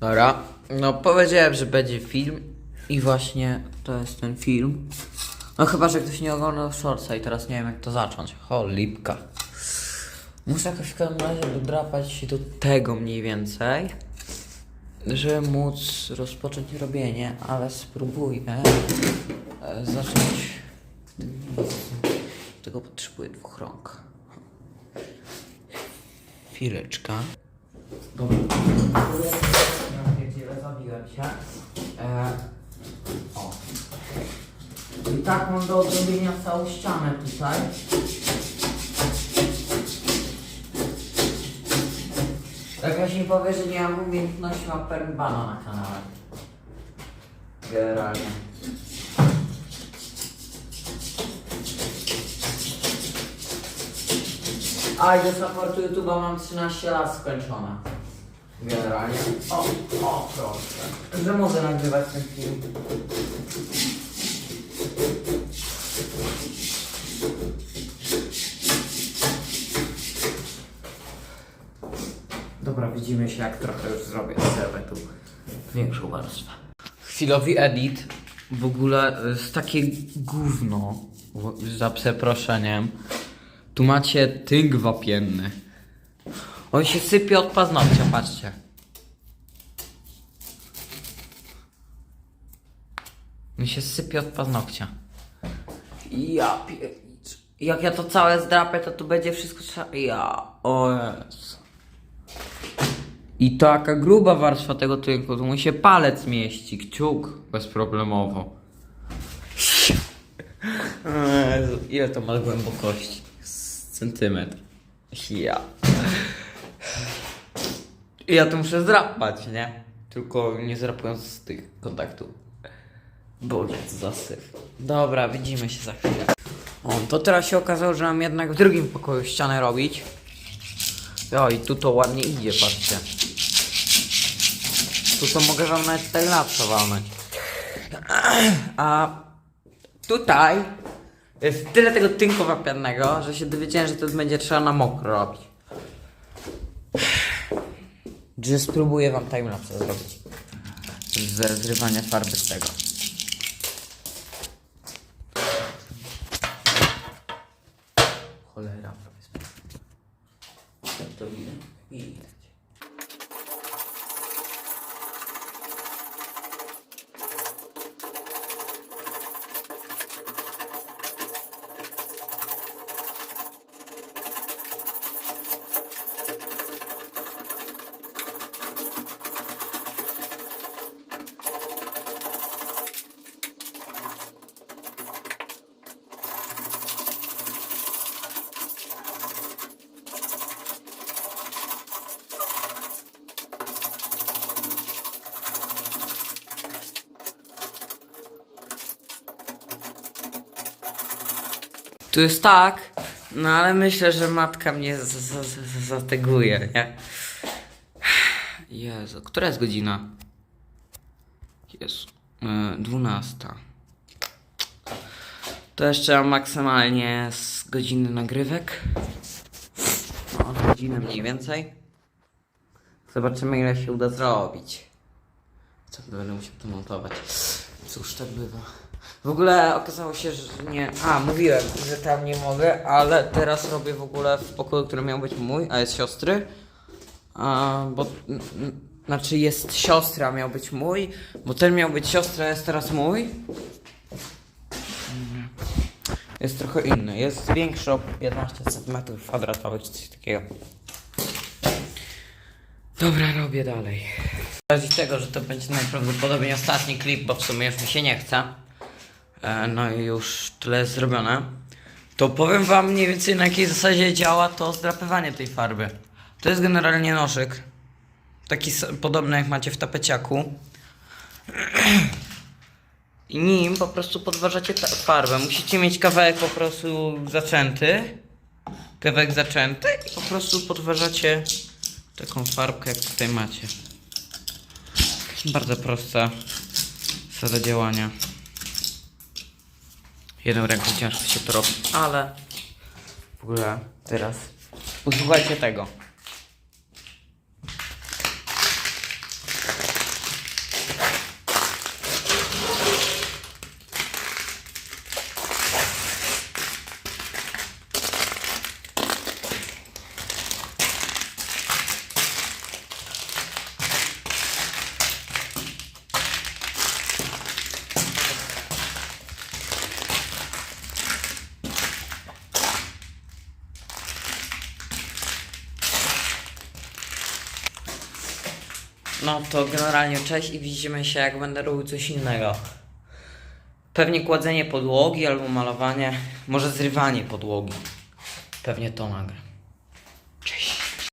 Dobra, no powiedziałem, że będzie film i właśnie to jest ten film. No chyba, że ktoś nie oglądał shortsa i teraz nie wiem jak to zacząć. Ho, lipka. Muszę jakoś w każdym razie dodrapać się do tego mniej więcej, żeby móc rozpocząć robienie, ale spróbuję e, zacząć. Tego potrzebuję dwóch rąk. Chwileczka. Dobra. E, o. I tak mam do odrobienia całą ścianę tutaj. Jak ktoś mi powie, że nie mam umiejętności, mam permbana na kanale. Generalnie. A i do supportu YouTube'a mam 13 lat skończone. Generalnie. O, o proszę. Że mogę nagrywać ten film. Dobra, widzimy się jak trochę już zrobię. Zrobię tu większą warstwę. Chwilowy edit. W ogóle jest takie gówno. Za przeproszeniem. Tu macie tynk wapienny. On się sypie od paznokcia, patrzcie. On się sypie od paznokcia. Ja. Jak ja to całe zdrapię, to tu będzie wszystko trzeba... Ja... O Jezu. I taka gruba warstwa tego tynku, tu mu się palec mieści, kciuk bezproblemowo. Jezu, Ile to ma głębokości? Centymetr. Ja. I Ja to muszę zdrapać, nie? Tylko nie zrapując z tych kontaktów. Boże, co za syf. Dobra, widzimy się za chwilę. O, to teraz się okazało, że mam jednak w drugim pokoju ścianę robić. O, i tu to ładnie idzie, patrzcie. Tu to mogę wam nawet lapsa walnąć. A tutaj jest tyle tego tynku wapiennego, że się dowiedziałem, że to będzie trzeba na mokro robić. Że spróbuję wam timelapse zrobić. Ze zrywania farby z tego. Tu jest tak, no ale myślę, że matka mnie zateguje, nie? Jezu, która jest godzina? Jezu, yy, 12. To jeszcze mam maksymalnie z godziny nagrywek. No, godzinę mniej więcej. Zobaczymy ile się uda zrobić. Co będę musiał to montować. Cóż, tak bywa. W ogóle okazało się, że nie. A, mówiłem, że tam nie mogę, ale teraz robię w ogóle w pokoju, który miał być mój, a jest siostry. A, bo. Znaczy jest siostra, miał być mój, bo ten miał być siostra, jest teraz mój. Jest trochę inny. Jest większy o 15 cm kwadratowych, czy coś takiego. Dobra, robię dalej. Z racji tego, że to będzie najprawdopodobniej ostatni klip, bo w sumie już mi się nie chce. E, no i już tyle jest zrobione. To powiem wam mniej więcej na jakiej zasadzie działa to zdrapywanie tej farby. To jest generalnie nożyk. Taki podobny jak macie w tapeciaku. I nim po prostu podważacie farbę. Musicie mieć kawałek po prostu zaczęty. Kawałek zaczęty i po prostu podważacie taką farbkę jak tutaj macie. Bardzo prosta zasada działania. Jedną ręką ciężko się to robi, ale w ogóle teraz posłuchajcie tego. No to generalnie cześć i widzimy się jak będę robił coś innego. Pewnie kładzenie podłogi albo malowanie, może zrywanie podłogi. Pewnie to nagrę. Cześć.